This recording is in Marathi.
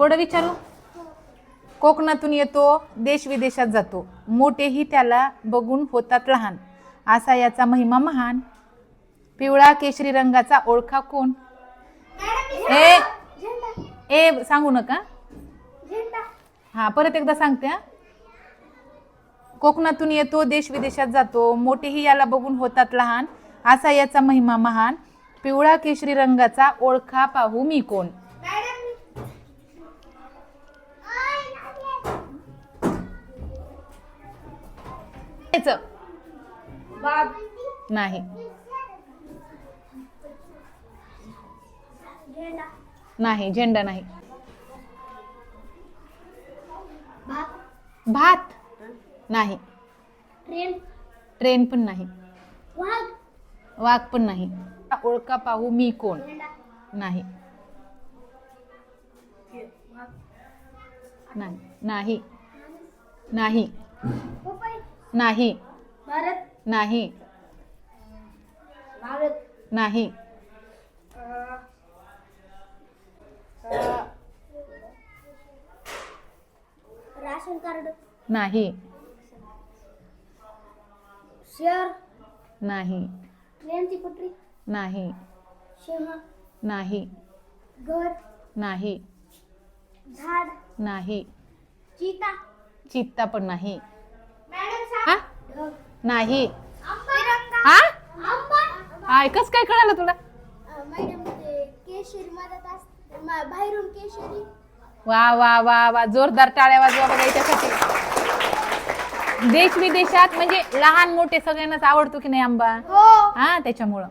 कोडं विचारू? कोकणातून येतो देश विदेशात जातो. मोठेही त्याला बघून होतात लहान. असा याचा महिमा महान. पिवळा केशरी रंगाचा ओळखा कोण? ए ए सांगू नका. हा परत एकदा सांगते कोकणातून येतो देश विदेशात जातो मोठेही याला बघून होतात लहान. असा याचा महिमा महान. पिवळा केशरी रंगाचा ओळखा पाहू मी कोण? याचं. नाही. नाही झेंडा नाही. भात. नाही. ट्रेन ट्रेन पण नाही. वाघ. पण नाही. ओळखा पाहू मी कोण. नाही. नाही. नाही. नाही. भारत. नाही. भारत. नाही. Ration card. नाही. शेअर. नाही. ट्रेनची पटरी नाही. सिंह नाही. घर. नाही. झाड. नाही. चीता. चित्ता पण नाही. नाही. हा कस काय कळालं तुला? वा वा वा वा जोरदार टाळ्या वाजवा बघा याच्यासाठी. देश विदेशात म्हणजे लहान मोठे सगळ्यांनाच आवडतो की नाही आंबा? हो. हा त्याच्यामुळं.